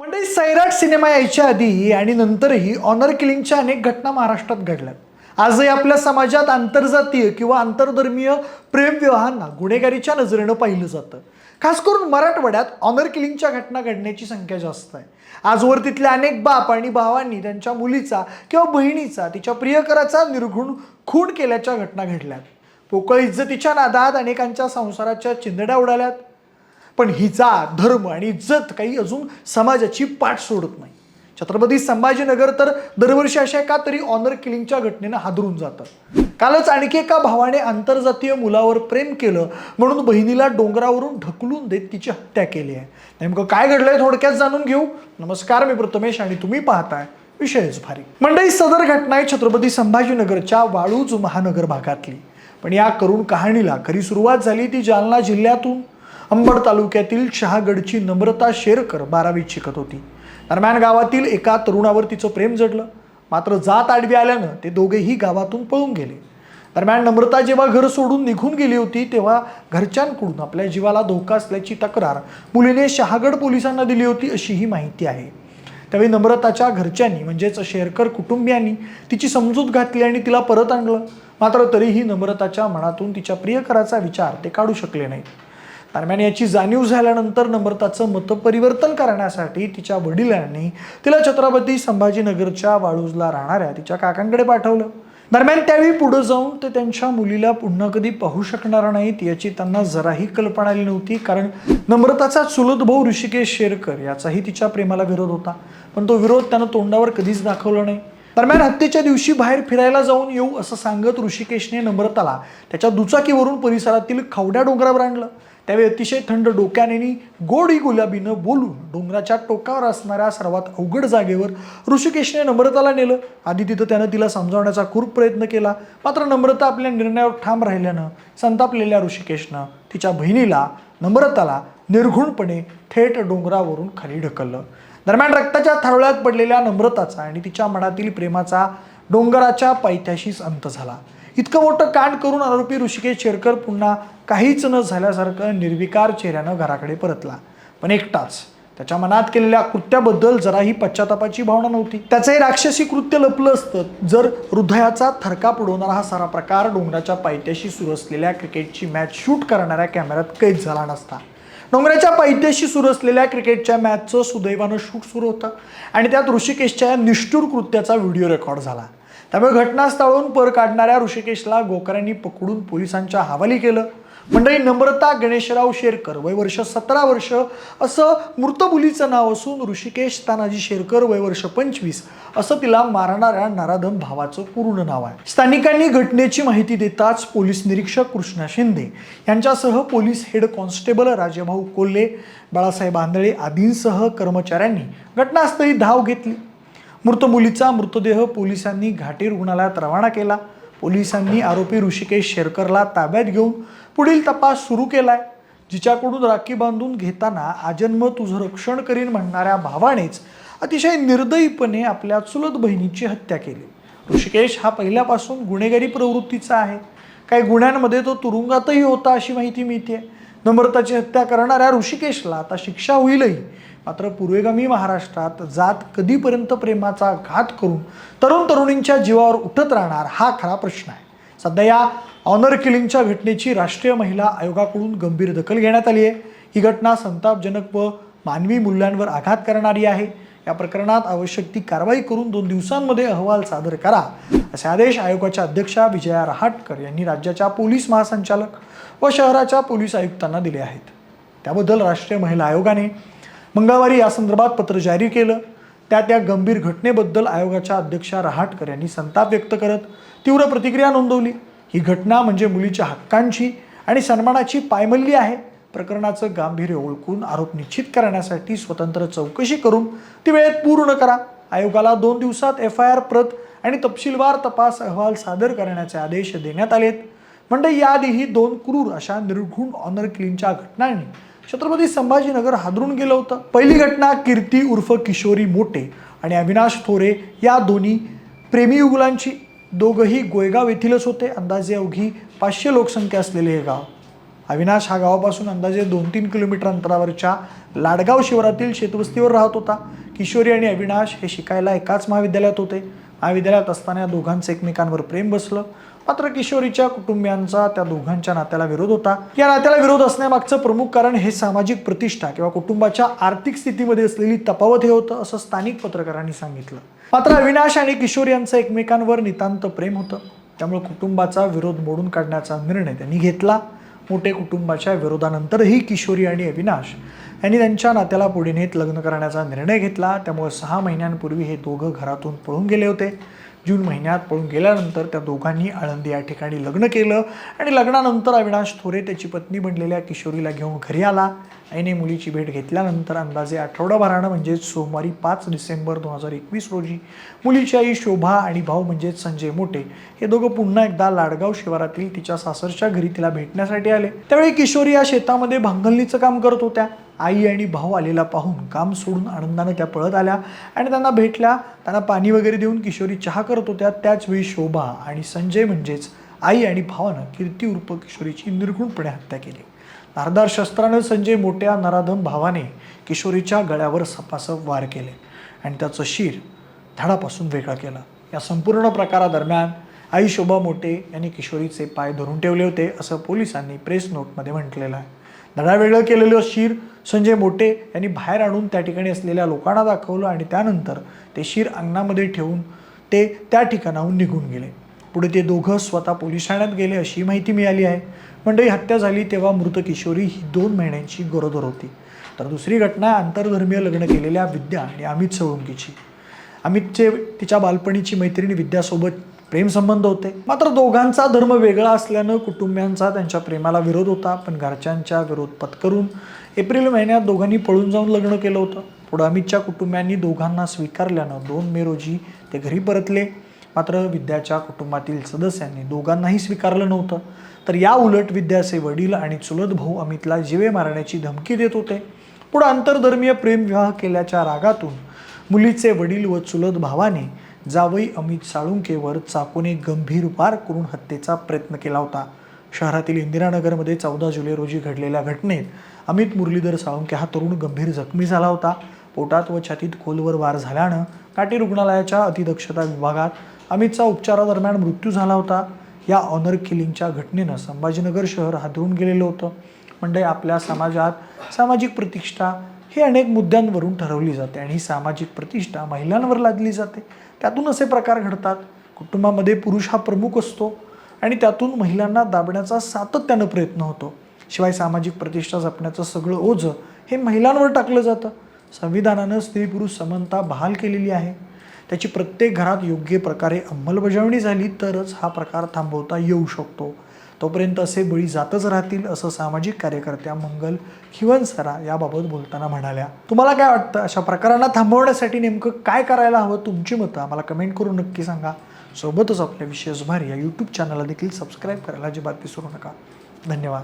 मंडळी सैराट सिनेमा यायच्या आधी आणि नंतरही ऑनर किलिंगच्या अनेक घटना महाराष्ट्रात घडल्यात. आजही आपल्या समाजात आंतरजातीय किंवा आंतरधर्मीय प्रेमविवाहांना गुन्हेगारीच्या नजरेनं पाहिलं जातं. खास करून मराठवाड्यात ऑनर किलिंगच्या घटना घडण्याची संख्या जास्त आहे. आजवर तिथल्या अनेक बाप आणि भावांनी त्यांच्या मुलीचा किंवा बहिणीचा तिच्या प्रियकराचा निर्घुण खून केल्याच्या घटना घडल्यात. पोकळ इज्जतीच्या नादात अनेकांच्या संसाराच्या चिंधड्या उडाल्यात. पण हिचा धर्म आणि जत काही अजून समाजाची पाठ सोडत नाही. छत्रपती संभाजीनगर तर दरवर्षी अशा का तरी ऑनर किलिंगच्या घटनेनं हादरून जातं कालच आणखी एका भावाने आंतरजातीय मुलावर प्रेम केलं म्हणून बहिणीला डोंगरावरून ढकलून देत तिची हत्या केली आहे. नेमकं काय घडलंय थोडक्यात जाणून घेऊ. नमस्कार मी प्रथमेश आणि तुम्ही पाहताय विषयच भारी मंडळी सदर घटना आहे छत्रपती संभाजीनगरच्या वाळूज महानगर भागातली. पण या करुण कहाणीला खरी सुरुवात झाली ती जालना जिल्ह्यातून. अंबड तालुक्यातील शहागडची नम्रता शेरकर बारावीत शिकत होती. दरम्यान गावातील एका तरुणावर तिचं प्रेम जडलं. मात्र जात आडवी आल्यानं ते दोघेही गावातून पळून गेले. दरम्यान नम्रता जेव्हा घर सोडून निघून गेली होती तेव्हा घरच्यांकडून आपल्या जीवाला धोका असल्याची तक्रार मुलीने शहागड पोलिसांना दिली होती अशी ही माहिती आहे. त्यावेळी नम्रताच्या घरच्यांनी म्हणजेच शेरकर कुटुंबियांनी तिची समजूत घातली आणि तिला परत आणलं. मात्र तरीही नम्रताच्या मनातून तिच्या प्रियकराचा विचार ते काढू शकले नाहीत. दरम्यान याची जाणीव झाल्यानंतर नम्रताचं मतपरिवर्तन करण्यासाठी तिच्या वडिलांनी तिला छत्रपती संभाजीनगरच्या वाळूजला राहणाऱ्या तिच्या काकांकडे पाठवलं. दरम्यान त्यावेळी पुढं जाऊन ते त्यांच्या मुलीला पुन्हा कधी पाहू शकणार नाहीत याची त्यांना जराही कल्पना आली नव्हती कारण नम्रताचा चुलत भाऊ ऋषिकेश शेरकर याचाही तिच्या प्रेमाला विरोध होता पण तो विरोध त्यानं तोंडावर कधीच दाखवला नाही. दरम्यान हत्येच्या दिवशी बाहेर फिरायला जाऊन येऊ असं सांगत ऋषिकेशने नम्रताला त्याच्या दुचाकीवरून परिसरातील खवड्या डोंगरावर आणलं. त्यावेळी अतिशय थंड डोक्याने गोडी गुलाबीनं बोलून डोंगराच्या टोकावर असणाऱ्या सर्वात अवघड जागेवर ऋषिकेशने नम्रताला नेलं. आधी तिथं त्यानं तिला समजावण्याचा खूप प्रयत्न केला. मात्र नम्रता आपल्या निर्णयावर ठाम राहिल्यानं संतापलेल्या ऋषिकेशनं तिच्या बहिणीला नम्रताला निर्घुणपणे थेट डोंगरावरून खाली ढकललं. दरम्यान रक्ताच्या थारोळ्यात पडलेल्या नम्रताचा आणि तिच्या मनातील प्रेमाचा डोंगराच्या पायथ्याशीच अंत झाला. इतकं मोठं कांड करून आरोपी ऋषिकेश शेरकर पुन्हा काहीच न झाल्यासारखं निर्विकार चेहऱ्यानं घराकडे परतला. पण एकटाच त्याच्या मनात केलेल्या कृत्याबद्दल जराही पश्चातापाची भावना नव्हती. त्याचं हे राक्षसी कृत्य लपलं असतं. जर हृदयाचा थरकाप उडवणारा हा सारा प्रकार डोंगराच्या पायथ्याशी सुरू असलेल्या क्रिकेटची मॅच शूट करणाऱ्या कॅमेऱ्यात कैद झाला नसता. डोंगराच्या पायथ्याशी सुरू असलेल्या क्रिकेटच्या मॅचचं सुदैवानं शूट सुरू होतं आणि त्यात ऋषिकेशच्या या निष्ठूर कृत्याचा व्हिडिओ रेकॉर्ड झाला. त्यामुळे घटनास्थळावरून पर काढणाऱ्या ऋषिकेशला गोकऱ्यांनी पकडून पोलिसांच्या हवाली केलं. मंडळी नम्रता गणेशराव शेरकर वय वर्ष सतरा वर्ष असं मृत मुलीचं नाव असून ऋषिकेश तानाजी शेरकर वय वर्ष पंचवीस असं तिला मारणाऱ्या नराधम भावाचं पूर्ण नाव आहे. स्थानिकांनी घटनेची माहिती देताच पोलीस निरीक्षक कृष्णा शिंदे यांच्यासह police head constable Rajebhau Kolhe Balasaheb Andhale आदींसह कर्मचाऱ्यांनी घटनास्थळी धाव घेतली. मृत मुलीचा मृतदेह पोलिसांनी घाटी रुग्णालयात रवाना केला. पोलिसांनी आरोपी ऋषिकेश शेरकरला ताब्यात घेऊन पुढील तपास सुरू केलाय. जिच्याकडून राखी बांधून घेताना आजन्म तुझं रक्षण करीन म्हणणाऱ्या भावानेच अतिशय निर्दयीपणे आपल्या चुलत बहिणीची हत्या केली. ऋषिकेश हा पहिल्यापासून गुन्हेगारी प्रवृत्तीचा आहे. काही गुन्ह्यांमध्ये तो तुरुंगातही होता अशी माहिती मिळते नम्रताची हत्या करणाऱ्या ऋषिकेशला आता शिक्षा होईलही. मात्र पूर्वेगामी महाराष्ट्रात जात कधीपर्यंत प्रेमाचा घात करून तरुण तरुणींच्या जीवावर उठत राहणार हा खरा प्रश्न आहे. सध्या या ऑनर किलिंगच्या घटनेची राष्ट्रीय महिला आयोगाकडून गंभीर दखल घेण्यात आली आहे. ही घटना संतापजनक व मानवी मूल्यांवर आघात करणारी आहे. या प्रकरणात आवश्यक ती कारवाई करून दोन दिवसांमध्ये अहवाल सादर करा. असे आदेश आयोगाच्या अध्यक्षा विजया रहाटकर यांनी राज्याच्या पोलीस महासंचालक व शहराच्या पोलीस आयुक्तांना दिले आहेत. त्याबद्दल राष्ट्रीय महिला आयोगाने मंगळवारी या संदर्भात पत्र जारी केलं. त्या त्या गंभीर घटनेबद्दल आयोगाच्या अध्यक्षा रहाटकर यांनी संताप व्यक्त करत तीव्र प्रतिक्रिया नोंदवली. ही घटना म्हणजे मुलीच्या हक्कांची आणि सन्मानाची पायमल्ली आहे. प्रकरणाचं गांभीर्य ओळखून आरोप निश्चित करण्यासाठी स्वतंत्र चौकशी करून ती वेळेत पूर्ण करा. आयोगाला दोन दिवसात एफ आय आर प्रत आणि तपशीलवार तपास अहवाल सादर करण्याचे आदेश देण्यात आलेत. म्हणजे याआधीही दोन क्रूर अशा निर्घुण ऑनर क्लीनच्या घटनांनी छत्रपती संभाजीनगर हादरून गेलं होतं. पहिली घटना कीर्ती उर्फ किशोरी मोटे आणि अविनाश थोरे या दोन्ही प्रेमी युगुलांची. दोघंही गोयगाव येथीलच होते. अंदाजे अवघी पाचशे लोकसंख्या असलेले हे गाव. अविनाश हा गावापासून अंदाजे दोन तीन किलोमीटर अंतरावरच्या लाडगाव शिवारातील शेतवस्तीवर राहत होता. किशोरी आणि अविनाश हे शिकायला एकाच महाविद्यालयात होते. महाविद्यालयात असताना या दोघांचं एकमेकांवर प्रेम बसलं. मात्र किशोरीच्या कुटुंबियांचा त्या दोघांच्या नात्याला विरोध होता. या नात्याला विरोध असण्यामागचं प्रमुख कारण हे सामाजिक प्रतिष्ठा किंवा कुटुंबाच्या आर्थिक स्थितीमध्ये असलेली तफावत हे होतं असं स्थानिक पत्रकारांनी सांगितलं. मात्र अविनाश आणि किशोर यांचं एकमेकांवर नितांत प्रेम होतं. त्यामुळे कुटुंबाचा विरोध मोडून काढण्याचा निर्णय त्यांनी घेतला. मोठे कुटुंबाच्या विरोधानंतरही किशोरी आणि अविनाश यांनी त्यांच्या नात्याला पुढे नेत लग्न करण्याचा निर्णय घेतला. त्यामुळे सहा महिन्यांपूर्वी हे दोघं घरातून पळून गेले होते. जून महिन्यात पळून गेल्यानंतर त्या दोघांनी आळंदी या ठिकाणी लग्न केलं आणि लग्नानंतर अविनाश थोरे त्याची पत्नी बनलेल्या किशोरीला घेऊन घरी आला. आईने मुलीची भेट घेतल्यानंतर अंदाजे आठवडाभरानं म्हणजेच सोमवारी पाच डिसेंबर दोन हजार एकवीस रोजी मुलीची आई शोभा आणि भाऊ म्हणजेच संजय मोठे हे दोघं पुन्हा एकदा लाडगाव शिवारातील तिच्या सासरच्या घरी तिला भेटण्यासाठी आले. त्यावेळी किशोरी या शेतामध्ये भांगलणीचं काम करत होत्या. आई आणि भाऊ आलेला पाहून काम सोडून आनंदानं त्या पळत आल्या आणि त्यांना भेटल्या. त्यांना पाणी वगैरे देऊन किशोरी चहा करत होत्या. त्याचवेळी शोभा आणि संजय म्हणजेच आई आणि भावानं कीर्ती उर्फ किशोरीची निर्गुणपणे हत्या केली. धारदार शस्त्राने संजय मोठ्या नराधम भावाने किशोरीच्या गळ्यावर सपासप वार केले आणि त्याचं शिर धडापासून वेगळं केलं. या संपूर्ण प्रकारादरम्यान आई शोभा मोठे यांनी किशोरीचे पाय धरून ठेवले होते असं पोलिसांनी प्रेस नोटमध्ये म्हटलेलं आहे. धडा वेगळं केलेलं शिर संजय मोठे यांनी बाहेर आणून त्या ठिकाणी असलेल्या लोकांना दाखवलं आणि त्यानंतर ते शिर अंगणामध्ये ठेवून ते त्या ठिकाणाहून निघून गेले. पुढे ते दोघं स्वतः पोलीस ठाण्यात गेले अशी माहिती मिळाली आहे. मंडळी हत्या झाली तेव्हा मृत किशोरी ही दोन महिन्यांची गरोदर होती. तर दुसरी घटना आंतरधर्मीय लग्न केलेल्या विद्या आणि अमित सोळुंकीची. अमितचे तिच्या बालपणीची मैत्रिणी विद्यासोबत प्रेमसंबंध होते. मात्र दोघांचा धर्म वेगळा असल्यानं कुटुंबियांचा त्यांच्या प्रेमाला विरोध होता. पण घरच्यांच्या विरोध पत्करून एप्रिल महिन्यात दोघांनी पळून जाऊन लग्न केलं होतं. पुढं अमितच्या कुटुंबियांनी दोघांना स्वीकारल्यानं दोन मे रोजी ते घरी परतले. मात्र विद्याच्या कुटुंबातील सदस्यांनी दोघांनाही स्वीकारलं नव्हतं. तर या उलट विद्याचे वडील आणि चुलत भाऊ अमितला जिवे मारण्याची धमकी देत होते. पुढं आंतरधर्मीय प्रेमविवाह केल्याच्या रागातून मुलीचे वडील व चुलत भावाने जावई अमित साळुंकेवर चाकूने गंभीर वार करून हत्येचा प्रयत्न केला होता. शहरातील इंदिरानगरमध्ये चौदा जुलै रोजी घडलेल्या घटनेत अमित मुरलीधर साळुंके हा तरुण गंभीर जखमी झाला होता. पोटात व छातीत खोलवर वार झाल्यानं काटी रुग्णालयाच्या अतिदक्षता विभागात अमितचा उपचारादरम्यान मृत्यू झाला होता. या ऑनर किलिंगच्या घटनेनं संभाजीनगर शहर हादरून गेलेलं होतं. म्हणजे आपल्या समाजात सामाजिक प्रतिष्ठा ही अनेक मुद्द्यांवरून ठरवली जाते आणि ही सामाजिक प्रतिष्ठा महिलांवर लादली जाते. त्यातून असे प्रकार घडतात. कुटुंबामध्ये पुरुष हा प्रमुख असतो आणि त्यातून महिलांना दाबण्याचा सातत्यानं प्रयत्न होतो. शिवाय सामाजिक प्रतिष्ठा जपण्याचं सगळं ओझं हे महिलांवर टाकलं जातं. संविधानानं स्त्री पुरुष समानता बहाल केलेली आहे. त्याची प्रत्येक घरात योग्य प्रकारे अंमलबजावणी झाली तरच हा प्रकार थांबवता येऊ शकतो. तोपर्यंत असे बळी जातच राहतील असं सामाजिक कार्यकर्त्या मंगल खिवनसरा याबाबत बोलताना म्हणाल्या. तुम्हाला काय वाटतं? अशा प्रकारांना थांबवण्यासाठी नेमकं काय करायला हवं? तुमची मतं आम्हाला कमेंट करून नक्की सांगा. सोबतच आपल्या विशेष भारी या यूट्यूब चॅनलला देखील सबस्क्राईब करायला अजिबात विसरू नका. धन्यवाद.